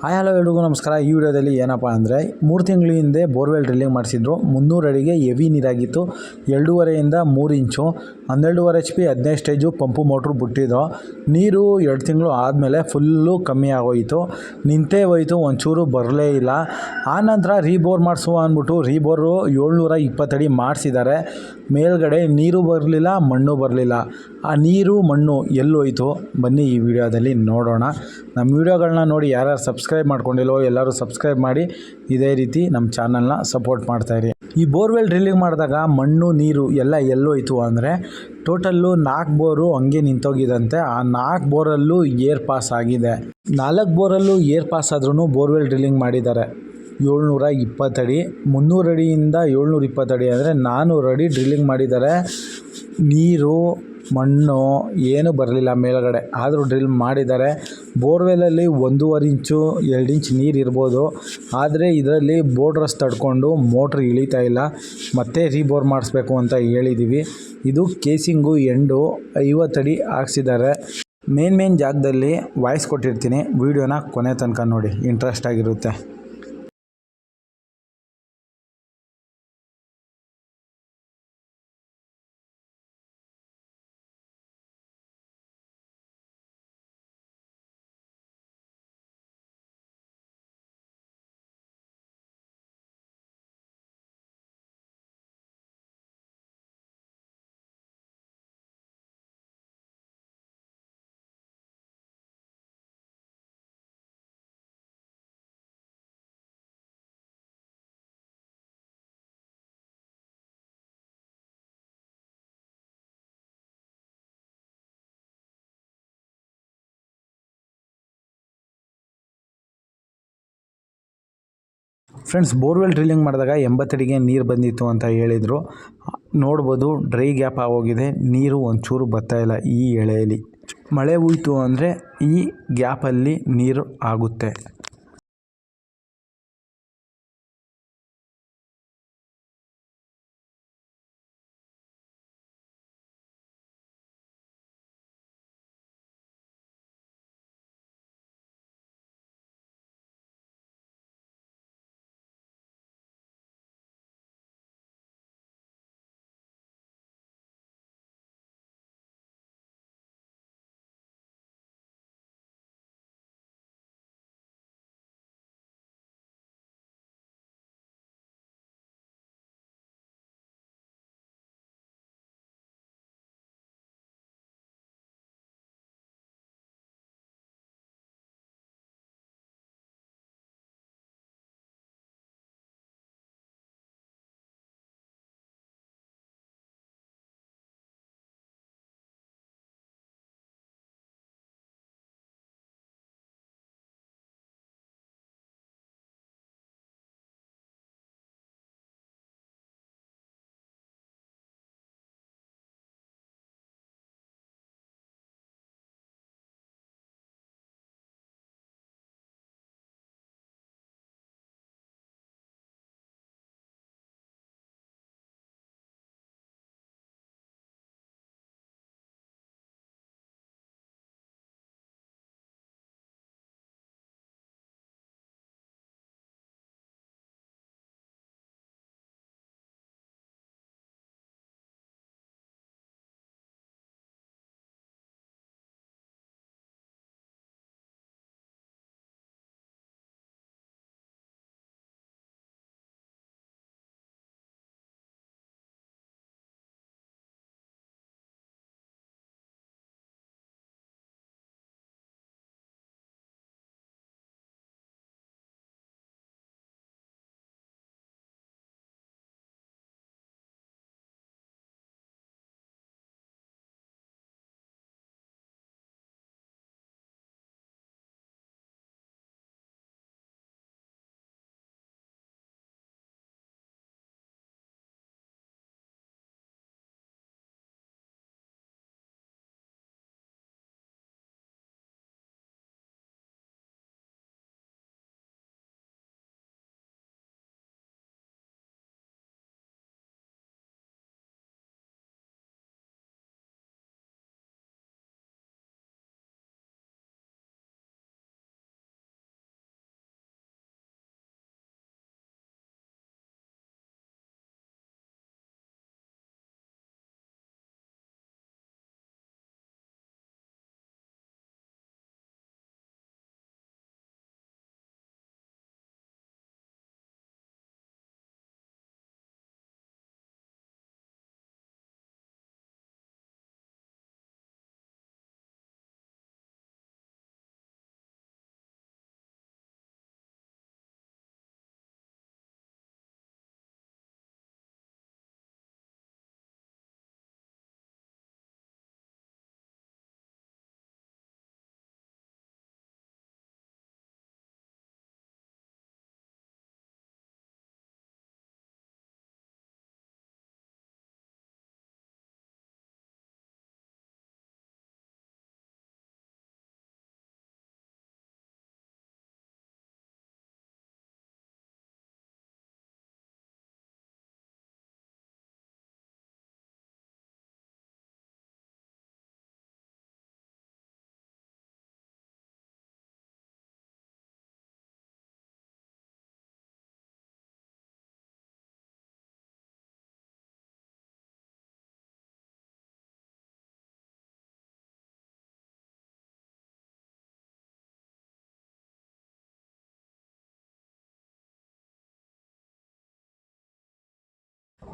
Hi, hello ಎಲ್ರಿಗೂ ನಮಸ್ಕಾರ. ಈ ವಿಡಿಯೋದಲ್ಲಿ ಏನಪ್ಪ ಅಂದರೆ ಮೂರು ತಿಂಗಳ ಹಿಂದೆ ಬೋರ್ವೆಲ್ ಡ್ರಿಲ್ಲಿಂಗ್ ಮಾಡಿಸಿದ್ರು. ಮುನ್ನೂರು ಅಡಿಗೆ ಹೆವಿ ನೀರಾಗಿತ್ತು. ಎರಡೂವರೆಯಿಂದ ಮೂರು ಇಂಚು, ಹನ್ನೆರಡೂವರೆ ಎಚ್ ಪಿ ಹದಿನೈದು ಸ್ಟೇಜು ಪಂಪು ಮೋಟ್ರು ಬಿಟ್ಟಿದ್ದು. ನೀರು ಎರಡು ತಿಂಗಳು ಆದಮೇಲೆ ಫುಲ್ಲು ಕಮ್ಮಿ ಆಗೋಯಿತು. ನಿಂತೇ ಹೋಯಿತು, ಒಂಚೂರು ಬರಲೇ ಇಲ್ಲ. ಆನಂತರ ರೀಬೋರ್ ಮಾಡಿಸುವ ಅಂದ್ಬಿಟ್ಟು ರೀಬೋರು ಏಳ್ನೂರ ಇಪ್ಪತ್ತಡಿ ಮಾಡಿಸಿದ್ದಾರೆ. ಮೇಲ್ಗಡೆ ನೀರು ಬರಲಿಲ್ಲ, ಮಣ್ಣು ಬರಲಿಲ್ಲ. ಆ ನೀರು, ಮಣ್ಣು ಎಲ್ಲೋಯ್ತು ಬನ್ನಿ ಈ ವಿಡಿಯೋದಲ್ಲಿ ನೋಡೋಣ. ನಮ್ಮ ವಿಡಿಯೋಗಳನ್ನ ನೋಡಿ ಯಾರ್ಯಾರು ಸಬ್ಸ್ಕ್ರೈಬ್ ಮಾಡ್ಕೊಂಡಿಲ್ಲೋ ಎಲ್ಲರೂ ಸಬ್ಸ್ಕ್ರೈಬ್ ಮಾಡಿ. ಇದೇ ರೀತಿ ನಮ್ಮ ಚಾನಲ್ನ ಸಪೋರ್ಟ್ ಮಾಡ್ತಾಯಿರಿ ಈ ಬೋರ್ವೆಲ್ ಡ್ರಿಲ್ಲಿಂಗ್ ಮಾಡಿದಾಗ ಮಣ್ಣು, ನೀರು ಎಲ್ಲ ಎಲ್ಲೋಯ್ತು ಅಂದರೆ ಟೋಟಲ್ಲು ನಾಲ್ಕು ಬೋರು ಹಂಗೆ ನಿಂತೋಗಿದಂತೆ ಆ ನಾಲ್ಕು ಬೋರಲ್ಲೂ ಏರ್ ಪಾಸ್ ಆಗಿದೆ. ನಾಲ್ಕು ಬೋರಲ್ಲೂ ಏರ್ ಪಾಸ್ ಆದ್ರೂ ಬೋರ್ವೆಲ್ ಡ್ರಿಲ್ಲಿಂಗ್ ಮಾಡಿದ್ದಾರೆ. ಏಳ್ನೂರ ಇಪ್ಪತ್ತಡಿ ಮುನ್ನೂರು ಅಡಿಯಿಂದ ಏಳ್ನೂರ ಇಪ್ಪತ್ತಡಿ ಅಂದರೆ ನಾನ್ನೂರು ಅಡಿ ಡ್ರಿಲ್ಲಿಂಗ್ ಮಾಡಿದ್ದಾರೆ. ನೀರು ಮಣ್ಣು ಏನೂ ಬರಲಿಲ್ಲ ಮೇಲುಗಡೆ. ಆದರೂ ಡ್ರಿಲ್ ಮಾಡಿದ್ದಾರೆ. ಬೋರ್ವೆಲಲ್ಲಿ ಒಂದೂವರೆ ಇಂಚು, ಎರಡು ಇಂಚ್ ನೀರು ಇರ್ಬೋದು. ಆದರೆ ಇದರಲ್ಲಿ ಬೋರ್ಡ್ರಸ್ ತಡ್ಕೊಂಡು ಮೋಟ್ರ್ ಇಳಿತಾ ಇಲ್ಲ. ಮತ್ತೆ ರೀಬೋರ್ ಮಾಡಿಸ್ಬೇಕು ಅಂತ ಹೇಳಿದ್ದೀವಿ ಇದು ಕೇಸಿಂಗು ಎಂಡು ಐವತ್ತಡಿ ಹಾಕ್ಸಿದ್ದಾರೆ. ಮೇನ್ ಮೇನ್ ಜಾಗದಲ್ಲಿ ವಾಯ್ಸ್ ಕೊಟ್ಟಿರ್ತೀನಿ. ವೀಡಿಯೋನ ಕೊನೆ ತನಕ ನೋಡಿ. ಇಂಟ್ರೆಸ್ಟ್ ಆಗಿರುತ್ತೆ. ಫ್ರೆಂಡ್ಸ್ ಬೋರ್ವೆಲ್ ಡ್ರಿಲ್ಲಿಂಗ್ ಮಾಡಿದಾಗ ಎಂಬತ್ತಡಿಗೆ ನೀರು ಬಂದಿತ್ತು ಅಂತ ಹೇಳಿದರು. ನೋಡ್ಬೋದು ಡ್ರೈ ಗ್ಯಾಪ್ ಆಗೋಗಿದೆ, ನೀರು ಒಂಚೂರು ಬರ್ತಾಯಿಲ್ಲ ಈ ಎಳೆಯಲ್ಲಿ. ಮಳೆ ಹೋಯ್ತು ಅಂದರೆ ಈ ಗ್ಯಾಪಲ್ಲಿ ನೀರು ಆಗುತ್ತೆ.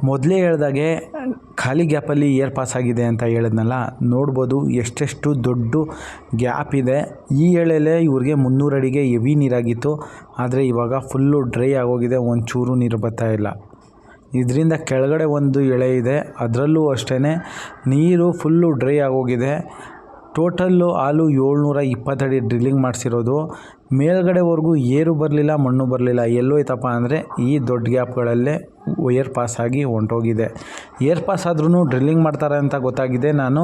ಮೊದಲೇ ಹೇಳ್ದಾಗೆ ಖಾಲಿ ಗ್ಯಾಪಲ್ಲಿ ಏರ್ ಪಾಸ್ ಆಗಿದೆ ಅಂತ ಹೇಳಿದ್ನಲ್ಲ, ನೋಡ್ಬೋದು ಎಷ್ಟೆಷ್ಟು ದೊಡ್ಡ ಗ್ಯಾಪ್ ಇದೆ. ಈ ಎಳೆಲೆ ಇವ್ರಿಗೆ ಮುನ್ನೂರು ಅಡಿಗೆ ಹೆವಿ ನೀರಾಗಿತ್ತು, ಆದರೆ ಇವಾಗ ಫುಲ್ಲು ಡ್ರೈ ಆಗೋಗಿದೆ, ಒಂಚೂರು ನೀರು ಬರ್ತಾ ಇಲ್ಲ. ಇದರಿಂದ ಕೆಳಗಡೆ ಒಂದು ಎಳೆ ಇದೆ, ಅದರಲ್ಲೂ ಅಷ್ಟೇ ನೀರು ಫುಲ್ಲು ಡ್ರೈ ಆಗೋಗಿದೆ. ಟೋಟಲ್ಲು ಹಾಲು ಏಳ್ನೂರ ಇಪ್ಪತ್ತಡಿ ಡ್ರಿಲ್ಲಿಂಗ್ ಮಾಡಿಸಿರೋದು. ಮೇಲ್ಗಡೆವರೆಗೂ ಏರು ಬರಲಿಲ್ಲ, ಮಣ್ಣು ಬರಲಿಲ್ಲ. ಎಲ್ಲೋಯ್ತಪ್ಪ ಅಂದರೆ ಈ ದೊಡ್ಡ ಗ್ಯಾಪ್ಗಳಲ್ಲೇ ಏರ್ ಪಾಸ್ ಆಗಿ ಹೊಂಟೋಗಿದೆ. ಏರ್ ಪಾಸ್ ಆದ್ರೂ ಡ್ರಿಲ್ಲಿಂಗ್ ಮಾಡ್ತಾರೆ ಅಂತ ಗೊತ್ತಾಗಿದೆ. ನಾನು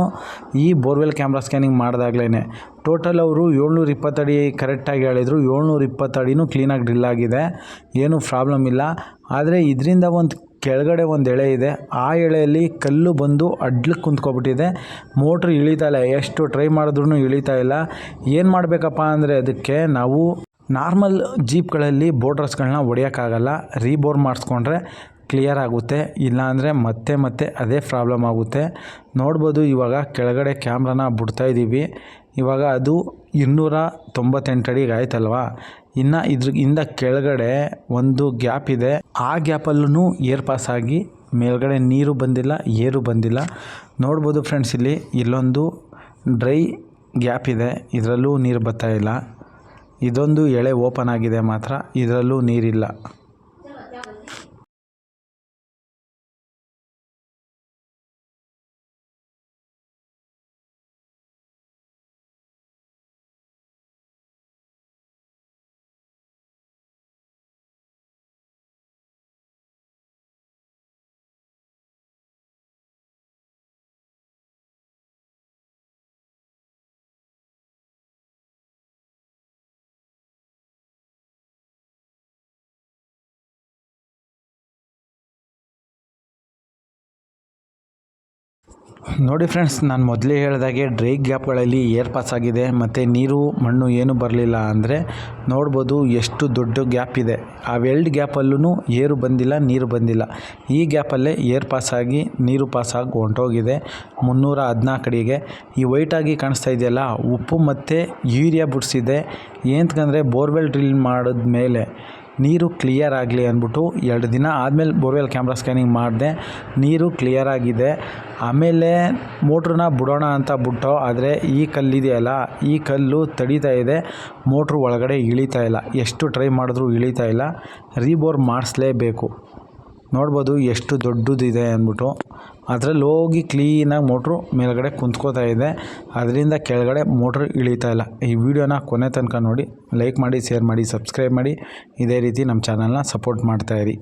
ಈ ಬೋರ್ವೆಲ್ ಕ್ಯಾಮ್ರಾ ಸ್ಕ್ಯಾನಿಂಗ್ ಮಾಡಿದಾಗ್ಲೇ ಟೋಟಲ್ ಅವರು ಏಳ್ನೂರ ಇಪ್ಪತ್ತಡಿ ಕರೆಕ್ಟಾಗಿ ಹೇಳಿದರು. ಏಳ್ನೂರ ಇಪ್ಪತ್ತಡಿನೂ ಕ್ಲೀನಾಗಿ ಡ್ರಿಲ್ ಆಗಿದೆ. ಏನೂ ಪ್ರಾಬ್ಲಮ್ ಇಲ್ಲ. ಆದರೆ ಇದರಿಂದ ಒಂದು ಕೆಳಗಡೆ ಒಂದು ಎಳೆ ಇದೆ. ಆ ಎಳೆಯಲ್ಲಿ ಕಲ್ಲು ಬಂದು ಅಡ್ಲಕ್ಕೆ ಕುಂತ್ಕೊಬಿಟ್ಟಿದೆ. ಮೋಟ್ರ್ ಇಳಿತಾ ಇಲ್ಲ. ಎಷ್ಟು ಟ್ರೈ ಮಾಡಿದ್ರೂ ಇಳಿತಾ ಇಲ್ಲ. ಏನು ಮಾಡಬೇಕಪ್ಪ ಅಂದರೆ ಅದಕ್ಕೆ ನಾವು ನಾರ್ಮಲ್ ಜೀಪ್ಗಳಲ್ಲಿ ಬೋರ್ಡರ್ಸ್ಗಳನ್ನ ಹೊಡೆಯೋಕ್ಕಾಗಲ್ಲ. ರೀಬೋರ್ ಮಾಡಿಸ್ಕೊಂಡ್ರೆ ಕ್ಲಿಯರ್ ಆಗುತ್ತೆ. ಇಲ್ಲಾಂದರೆ ಮತ್ತೆ ಮತ್ತೆ ಅದೇ ಪ್ರಾಬ್ಲಮ್ ಆಗುತ್ತೆ. ನೋಡ್ಬೋದು ಇವಾಗ ಕೆಳಗಡೆ ಕ್ಯಾಮ್ರಾನ ಬಿಡ್ತಾ ಇದ್ದೀವಿ ಇವಾಗ ಅದು ಇನ್ನೂರ ತೊಂಬತ್ತೆಂಟು ಅಡಿಗೆ ಆಯ್ತಲ್ವಾ? ಇನ್ನು ಇದ್ರ, ಇಂದ ಕೆಳಗಡೆ ಒಂದು ಗ್ಯಾಪ್ ಇದೆ. ಆ ಗ್ಯಾಪಲ್ಲೂ ಏರ್ ಪಾಸ್ ಆಗಿ ಮೇಲ್ಗಡೆ ನೀರು ಬಂದಿಲ್ಲ, ಏರು ಬಂದಿಲ್ಲ. ನೋಡ್ಬೋದು ಫ್ರೆಂಡ್ಸ್, ಇಲ್ಲಿ ಇಲ್ಲೊಂದು ಡ್ರೈ ಗ್ಯಾಪ್ ಇದೆ. ಇದರಲ್ಲೂ ನೀರು ಬರ್ತಾ ಇಲ್ಲ. ಇದೊಂದು ಎಳೆ ಓಪನ್ ಆಗಿದೆ ಮಾತ್ರ. ಇದರಲ್ಲೂ ನೀರಿಲ್ಲ. ನೋಡಿ ಫ್ರೆಂಡ್ಸ್ ನಾನು ಮೊದಲೇ ಹೇಳಿದಾಗೆ ಡ್ರೈ ಗ್ಯಾಪ್ಗಳಲ್ಲಿ ಏರ್ ಪಾಸ್ ಆಗಿದೆ, ಮತ್ತು ನೀರು, ಮಣ್ಣು ಏನು ಬರಲಿಲ್ಲ ಅಂದರೆ ನೋಡ್ಬೋದು ಎಷ್ಟು ದೊಡ್ಡ ಗ್ಯಾಪ್ ಇದೆ. ಆ ವೆಲ್ಡ್ ಗ್ಯಾಪಲ್ಲೂ ಏರು ಬಂದಿಲ್ಲ, ನೀರು ಬಂದಿಲ್ಲ. ಈ ಗ್ಯಾಪಲ್ಲೇ ಏರ್ ಪಾಸ್ ಆಗಿ, ನೀರು ಪಾಸ್ ಆಗಿ ಹೊಂಟೋಗಿದೆ. ಮುನ್ನೂರ ಹದಿನಾಲ್ಕು ಅಡಿಗೆ. ಈ ವೈಟಾಗಿ ಕಾಣಿಸ್ತಾ ಇದೆಯಲ್ಲ, ಉಪ್ಪು ಮತ್ತು ಯೂರಿಯಾ ಬಿಡಿಸಿದೆ. ಏನಂತಂದರೆ ಬೋರ್ವೆಲ್ ಡ್ರಿಲ್ ಮಾಡಿದ್ಮೇಲೆ ನೀರು ಕ್ಲಿಯರ್ ಆಗಲಿ ಅಂದ್ಬಿಟ್ಟು ಎರಡು ದಿನ ಆದಮೇಲೆ ಬೋರ್ವೆಲ್ ಕ್ಯಾಮ್ರಾ ಸ್ಕ್ಯಾನಿಂಗ್ ಮಾಡಿದೆ, ನೀರು ಕ್ಲಿಯರ್ ಆಗಿದೆ. ಆಮೇಲೆ ಮೋಟ್ರನ್ನ ಬಿಡೋಣ ಅಂತ ಬಿಟ್ಟು, ಆದರೆ ಈ ಕಲ್ಲಿದೆಯಲ್ಲ ಈ ಕಲ್ಲು ತಡೀತಾ ಇದೆ. ಮೋಟ್ರು ಒಳಗಡೆ ಇಳಿತಾ ಇಲ್ಲ. ಎಷ್ಟು ಟ್ರೈ ಮಾಡಿದ್ರೂ ಇಳಿತಾ ಇಲ್ಲ. ರೀಬೋರ್ ಮಾಡಿಸ್ಲೇಬೇಕು. ನೋಡ್ಬೋದು ಎಷ್ಟು ದೊಡ್ಡದಿದೆ ಅಂದ್ಬಿಟ್ಟು. ಅದರಲ್ಲಿ ಹೋಗಿ ಕ್ಲೀನಾಗಿ ಮೋಟ್ರು ಮೇಲ್ಗಡೆ ಕುಂತ್ಕೋತಾ ಇದೆ ಅದರಿಂದ ಕೆಳಗಡೆ ಮೋಟ್ರ್ ಇಳಿತಾ ಇಲ್ಲ. ಈ ವಿಡಿಯೋನ ಕೊನೆ ತನಕ ನೋಡಿ ಲೈಕ್ ಮಾಡಿ ಶೇರ್ ಮಾಡಿ ಸಬ್ಸ್ಕ್ರೈಬ್ ಮಾಡಿ. ಇದೇ ರೀತಿ ನಮ್ಮ ಚಾನಲ್ನ ಸಪೋರ್ಟ್ ಮಾಡ್ತಾಯಿರಿ